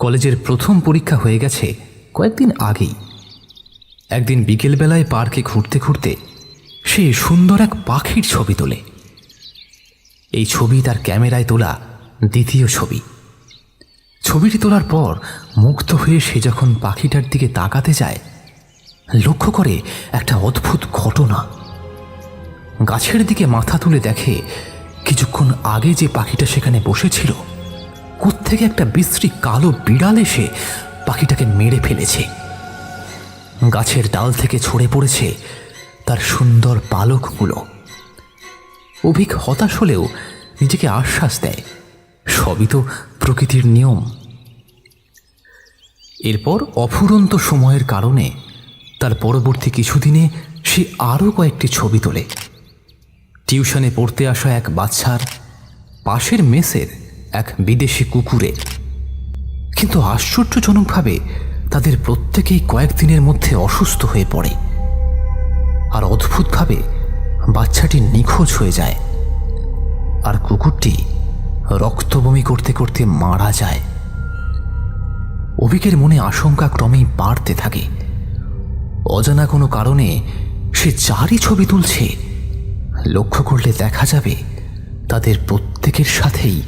কলেজের প্রথম পরীক্ষা হয়ে গেছে কয়েকদিন আগেই। একদিন বিকেলবেলায় পার্কে ঘুরতে ঘুরতে সে সুন্দর এক পাখির ছবি তোলে। এই ছবি তার ক্যামেরায় তোলা দ্বিতীয় ছবি। ছবিটি তোলার পর মুগ্ধ হয়ে সে যখন পাখিটার দিকে তাকাতে যায়, লক্ষ্য করে একটা অদ্ভুত ঘটনা। গাছের দিকে মাথা তুলে দেখে কিছুক্ষণ আগে যে পাখিটা সেখানে বসেছিল কোত্থেকে একটা বিশ্রী কালো বিড়াল এসে পাখিটাকে মেরে ফেলেছে। গাছের ডাল থেকে ছড়ে পড়েছে তার সুন্দর পালকগুলো। অভিক হতাশ হলেও নিজেকে আশ্বাস দেয়। সবই তো প্রকৃতির নিয়ম। এরপর অফুরন্ত সময়ের কারণে তার পরবর্তী কিছুদিনে সে আরও কয়েকটি ছবি তোলে। টিউশনে পড়তে আসা এক বাচ্চার পাশের মেসের এক বিদেশি কুকুরের কিন্তু আশ্চর্যজনকভাবে তাদের প্রত্যেকেই কয়েকদিনের মধ্যে অসুস্থ হয়ে পড়ে। আর অদ্ভুতভাবে বাচ্চাটি নিখোঁজ হয়ে যায়। আর কুকুরটি রক্তবমি করতে করতে মারা যায়। অভিকের মনে আশঙ্কা ক্রমেই বাড়তে থাকে। অজানা কোনো কারণে সে যারই ছবি তুলছে। লক্ষ্য করলে দেখা যাবে তাদের প্রত্যেকের সাথেই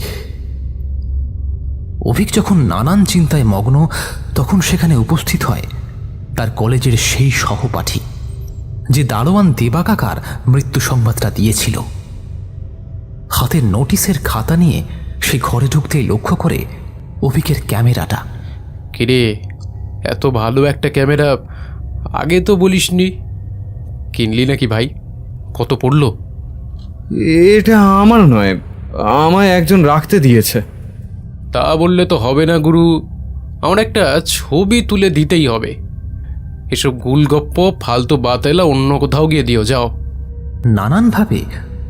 অভিক যখন নানান চিন্তায় মগ্ন তখন সেখানে উপস্থিত হয় তার কলেজের সেই সহপাঠী যে দারোয়ান দেবাকাকার মৃত্যু সংবাদটা দিয়েছিল। হাতের নোটিশের খাতা নিয়ে সে ঘরে ঢুকতেই লক্ষ্য করে অভিকের ক্যামেরাটা। কিরে এত ভালো একটা ক্যামেরা আগে তো বলিসনি। কিনলি নাকি ভাই? কত পড়ল? এটা আমার নয় আমায় একজন রাখতে দিয়েছে। তা বললে তো হবে না, গুরু। আমার একটা ছবি তুলে দিতেই হবে। এসব গুলগপ্প, ফালতু বাতেলা অন্য কোথাও গিয়ে দিও, যাও। নানানভাবে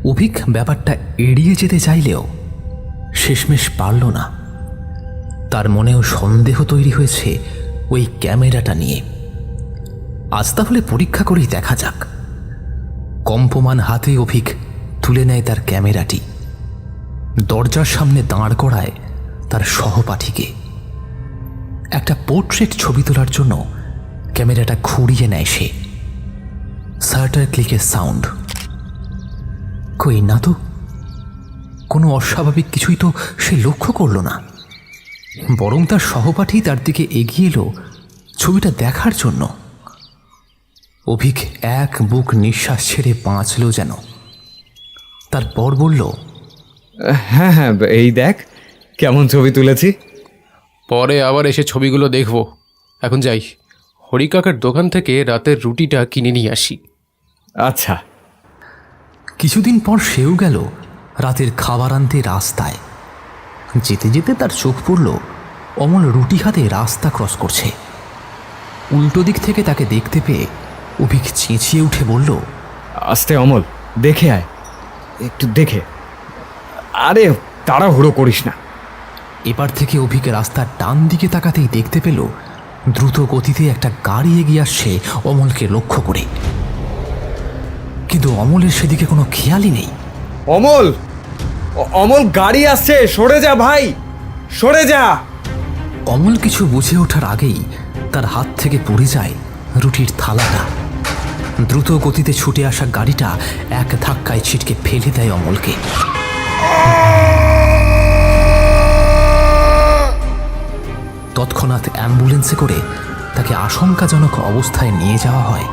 অভিক ব্যাপারটা এড়িয়ে যেতে চাইলেও শেষমেশ পারল না। তার মনেও সন্দেহ তৈরি হয়েছে ওই ক্যামেরাটা নিয়ে। আজ তাহলে পরীক্ষা করেই দেখা যাক। কম্পমান হাতে অভিক তুলে নেয় তার ক্যামেরাটি। দরজার সামনে দাঁড় করায় তার সহপাঠীকে। একটা পোর্ট্রেট ছবি তোলার জন্য ক্যামেরাটা ঘুরিয়ে নেয় সে। সার্টার ক্লিকের সাউন্ড। কই, না তো? কোনো অস্বাভাবিক কিছুই তো সে লক্ষ্য করল না। বরং তার সহপাঠী তার দিকে এগিয়ে এলো ছবিটা দেখার জন্য। অভিক এক বুক নিঃশ্বাস ছেড়ে বাঁচল যেন। তারপর বলল হ্যাঁ হ্যাঁ এই দেখ কেমন ছবি তুলেছি? পরে আবার এসে ছবিগুলো দেখব। এখন যাই। হরিকাকার দোকান থেকে রাতের রুটিটা কিনে নিয়ে আসি। আচ্ছা। কিছুদিন পর সেও গেল রাতের খাবার আনতে রাস্তায়। যেতে যেতে তার চোখ পড়ল অমল রুটি হাতে রাস্তা ক্রস করছে। উল্টো দিক থেকে তাকে দেখতে পেয়ে অভিক চেঁচিয়ে উঠে বলল আস্তে অমল দেখে আয়। একটু দেখে। আরে তাড়াহুড়ো করিস না। এবার থেকে অভিকে রাস্তার ডান দিকে তাকাতেই দেখতে পেল দ্রুত গতিতে একটা গাড়ি এগিয়ে আসছে অমলকে লক্ষ্য করে। কিন্তু অমলের সেদিকে কোনো খেয়ালই নেই। অমল! অমল গাড়ি আসছে সরে যা ভাই! সরে যা! অমল কিছু বুঝে ওঠার আগেই তার হাত থেকে পড়ে যায় রুটির থালাটা। দ্রুত গতিতে ছুটে আসা গাড়িটা এক ধাক্কায় ছিটকে ফেলে দেয় অমলকে। তৎক্ষণাৎ অ্যাম্বুলেন্সে করে তাকে আশঙ্কাজনক অবস্থায় নিয়ে যাওয়া হয়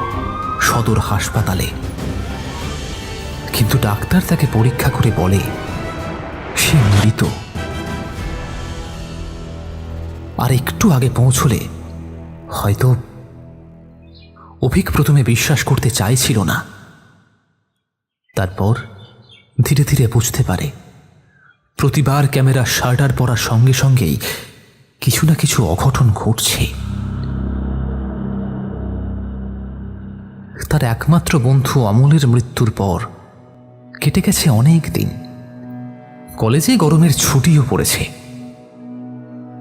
সদর হাসপাতালে। কিন্তু ডাক্তার তাকে পরীক্ষা করে বলে, সে মৃত। আর একটু আগে পৌঁছলে হয়তো অভিক প্রথমে বিশ্বাস করতে চাইছিল না। তারপর ধীরে ধীরে বুঝতে পারে, প্রতিবার ক্যামেরা শার্টার পরার সঙ্গে সঙ্গেই কিছু না কিছু অঘটন ঘটছে। তার একমাত্র বন্ধু অমলের মৃত্যুর পর কেটে গেছে অনেক দিন। কলেজে গরমের ছুটিও পড়েছে।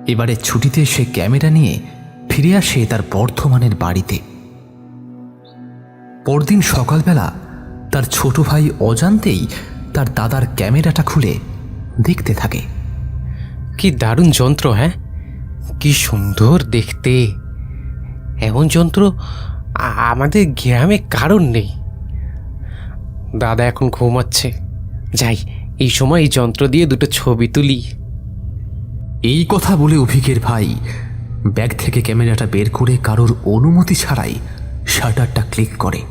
এবারে ছুটিতে সে ক্যামেরা নিয়ে ফিরে আসে তার বর্ধমানের বাড়িতে। পরদিন সকালবেলা তার ছোট ভাই অজান্তেই তার দাদার ক্যামেরাটা খুলে দেখতে থাকে। কি দারুণ যন্ত্র হ্যাঁ? কি সুন্দর দেখতে। এমন যন্ত্র আমাদের গ্রামে কারণ নেই। দাদা এখন ঘুমাচ্ছে। যাই, এই সময় এই যন্ত্র দিয়ে দুটো ছবি তুলি। এই কথা বলে অভিকের ভাই ব্যাগ থেকে ক্যামেরাটা বের করে কারোর অনুমতি ছাড়াই শাটারটা ক্লিক করে।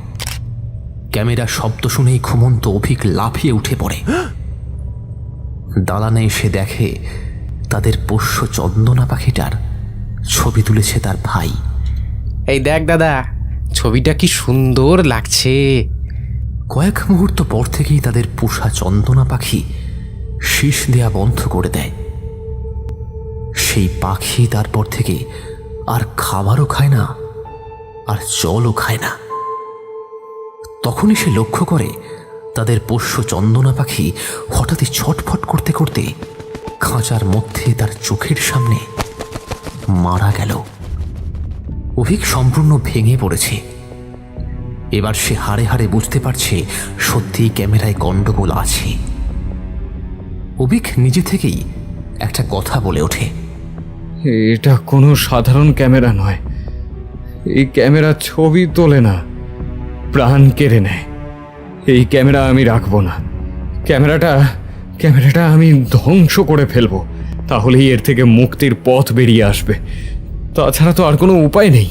ক্যামেরা শব্দ শুনেই ঘুমন্ত অভিক লাফিয়ে উঠে পড়ে। দালানে এসে দেখে তাদের পোষ্য চন্দনা পাখিটার ছবি তুলেছে তার ভাই। এই দেখ দাদা ছবিটা কি সুন্দর লাগছে। কয়েক মুহূর্ত পর থেকেই তাদের পোষা চন্দনা পাখি শীষ দেয়া বন্ধ করে দেয়। সেই পাখি তারপর থেকে আর খাবারও খায় না আর জলও খায় না। তখনই সে লক্ষ্য করে তাদের পোষ্য চন্দনা পাখি হঠাৎই ছটফট করতে করতে খাঁচার মধ্যে তার চোখের সামনে মারা গেল। অভিক সম্পূর্ণ ভেঙে পড়েছে। এবার সে হাড়ে হাড়ে বুঝতে পারছে সত্যিই ক্যামেরায় গন্ডগোল আছে। অভিক নিজে থেকেই একটা কথা বলে ওঠে। এটা কোনো সাধারণ ক্যামেরা নয়। এই ক্যামেরা ছবি তোলে না, প্রাণ কেড়ে নেয়। এই ক্যামেরা আমি রাখব না। ক্যামেরাটা ক্যামেরাটা আমি ধ্বংস করে ফেলব তাহলেই এর থেকে মুক্তির পথ বেরিয়ে আসবে। তাছাড়া তো আর কোনো উপায় নেই।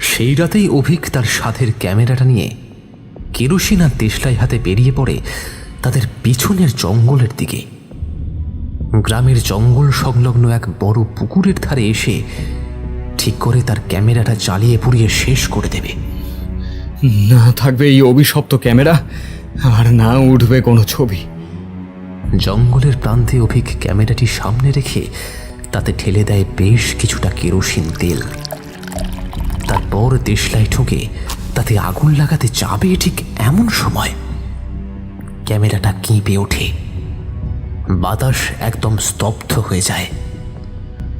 সেই রাতেই অভিক তার সাথের ক্যামেরাটা নিয়ে কেরোসিন আর দেশলাই হাতে বেরিয়ে পড়ে তাদের পিছনের জঙ্গলের দিকে। গ্রামের জঙ্গল সংলগ্ন এক বড় পুকুরের ধারে এসে ঠিক করে তার ক্যামেরাটা জ্বালিয়ে পুড়িয়ে শেষ করে দেবে। না থাকবে এই অভিশপ্ত ক্যামেরা আর না উঠবে কোনো ছবি। জঙ্গলের প্রান্তে অভিক ক্যামেরাটি সামনে রেখে তাতে ঠেলে দেয় বেশ কিছুটা কেরোসিন তেল। তারপর দেশলাই ঠুকে তাতে আগুন লাগাতে যাবে ঠিক এমন সময়। ক্যামেরাটা কেঁপে ওঠে। বাতাস একদম স্তব্ধ হয়ে যায়।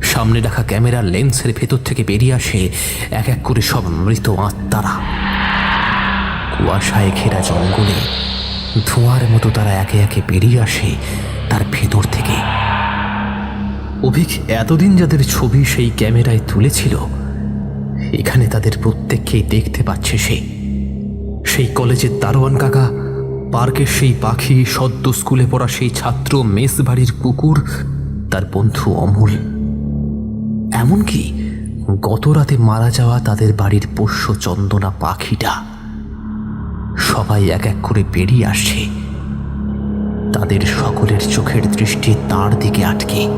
সামনে রাখা ক্যামেরার লেন্সের ভেতর থেকে বেরিয়ে আসে এক এক করে সব মৃত আত্মারা। কুয়াশায় ঘেরা জঙ্গলে ধোঁয়ার মতো তারা একে একে বেরিয়ে আসে তার ভেতর থেকে। অভিক এতদিন যাদের ছবি সেই ক্যামেরায় তুলেছিল, এখানে তাদের প্রত্যেককেই দেখতে পাচ্ছে সে। সেই কলেজের দারোয়ান কাকা, পার্কের সেই পাখি, সদ্য স্কুলে পড়া সেই ছাত্র মেস বাড়ির কুকুর, তার বন্ধু অমল। এমনকি গত রাতে মারা যাওয়া তাদের বাড়ির পোষ্য চন্দনা পাখিটা। সবাই এক এক করে বেরিয়ে আসছে। তাদের সকলের চোখের দৃষ্টি তার দিকে আটকে।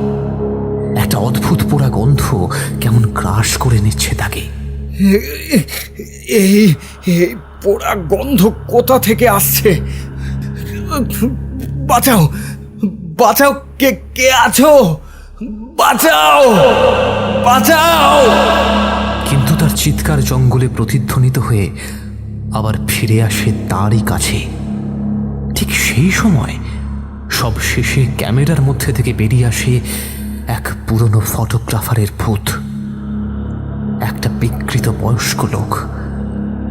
একটা অদ্ভুত পোড়া গন্ধ কেমন গ্রাস করে নিচ্ছে তাকে। এই পোড়া গন্ধ কোথা থেকে আসছে? বাঁচাও বাঁচাও কে কে আছো? বাঁচাও বাঁচাও! কিন্তু তার চিৎকার জঙ্গলে প্রতিধ্বনিত হয়ে আবার ফিরে আসে তারই কাছে। ঠিক সেই সময় সব শেষে ক্যামেরার মধ্যে থেকে বেরিয়ে আসে এক পুরনো ফটোগ্রাফারের ভূত। একটা বিকৃত বয়স্ক লোক।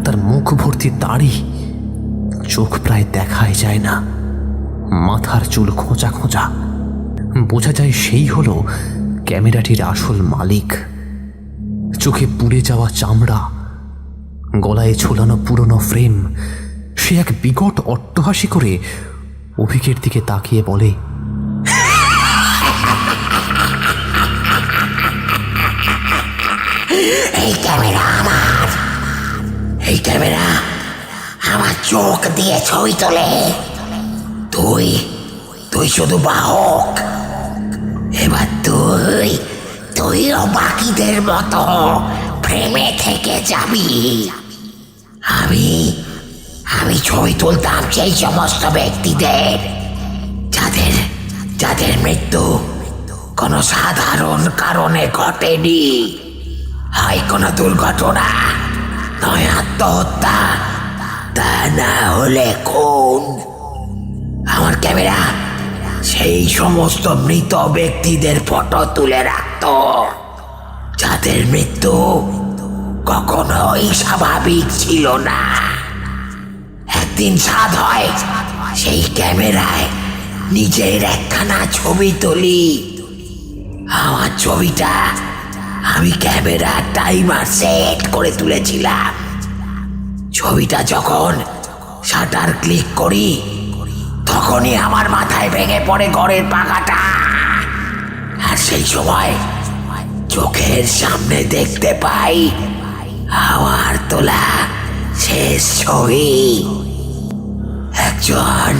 তার মুখ ভর্তি দাড়ি চোখ প্রায় দেখাই যায় না। মাথার চুল খোঁচা খোঁচা। বোঝা যায় সেই হলো ক্যামেরাটির আসল মালিক। চোখে পুড়ে যাওয়া চামড়া গলায় ঝোলানো পুরনো ফ্রেম। সে এক বিকট অট্টহাসি করে অভিকের দিকে তাকিয়ে বলে, এই ক্যামেরা আমার। এই ক্যামেরা আমার চোখ দিয়ে ছবি তোলে। তুই তুই শুধু বাহক। এবার তুই, তুইও বাকিদের মতো প্রেমে থেকে যাবি। আমি আমি ছবি তুলতাম সেই সমস্ত ব্যক্তিদের, যাদের যাদের মৃত্যু কোনো সাধারণ কারণে ঘটেনি। হয় কোনো দুর্ঘটনা, নয় আত্মহত্যা, তা না হলে কোন আমার ক্যামেরা সেই সমস্ত মৃত ব্যক্তিদের ফটো তুলে রাখত, যাদের মৃত্যু কখনোই স্বাভাবিক ছিল না। একদিন সাদ হয়, সেই ক্যামেরায় নিজের একখানা ছবি তুলি। আমার ছবিটা আমি ক্যামেরা টাইমার সেট করে তুলেছিলাম। ছবিটা যখন শাটার ক্লিক করি, তখনই আমার মাথায় ভেঙে পড়ে ঘরের পাখাটা। আর সেই সময় চোখের সামনে দেখতে পাই আমার তোলা শেষ ছবি। একজন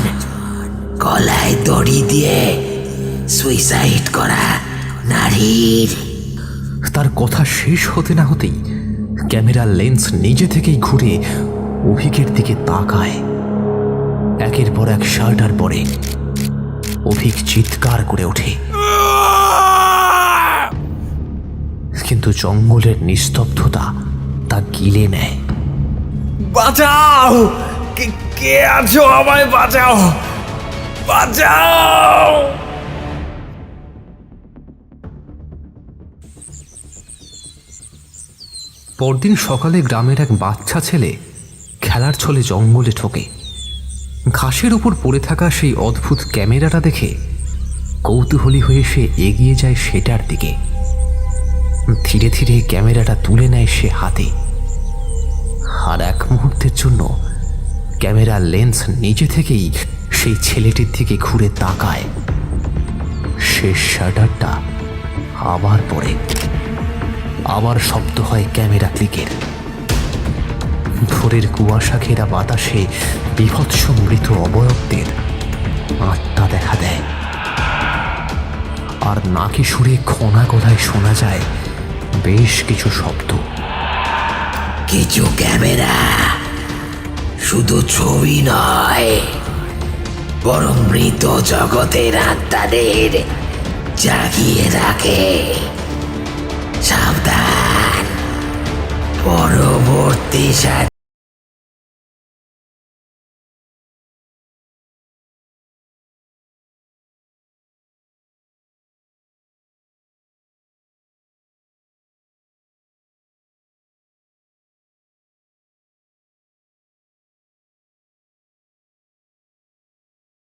গলায় দড়ি দিয়ে সুইসাইড করা নারীর। তার কথা শেষ হতে না হতেই ক্যামেরার লেন্স নিজে থেকেই ঘুরে অভিকের দিকে তাকায়। একের পর এক শার্টার পরে অভিক চিৎকার করে ওঠে। কিন্তু জঙ্গলের নিস্তব্ধতা তা গিলে নেয়। বাঁচাও! কে কে আছো আমায় বাঁচাও! বাঁচাও! পরদিন সকালে গ্রামের এক বাচ্চা ছেলে খেলার ছলে জঙ্গলে ঠোকে। ঘাসের উপর পড়ে থাকা সেই অদ্ভুত ক্যামেরাটা দেখে কৌতূহলী হয়ে সে এগিয়ে যায় সেটার দিকে। ধীরে ধীরে ক্যামেরাটা তুলে নেয় সে হাতে। আর এক মুহূর্তের জন্য ক্যামেরার লেন্স নিজে থেকেই সেই ছেলেটির দিকে ঘুরে তাকায়। শেষ শাটারটা আবার পড়ে। আবার শব্দ হয় ক্যামেরা ক্লিকের। ভোরের কুয়াশা ঘেরা বাতাসে বিভৎস মৃত অবয়বদের আত্মা দেখা দেয়। আর নাকি সুরে খোনা গলায় শোনা যায় বেশ কিছু শব্দ। কিছু ক্যামেরা। শুধু ছবি নয় বরং মৃত জগতের আত্মাদের জাগিয়ে রাখে। সাবধান পরবর্তী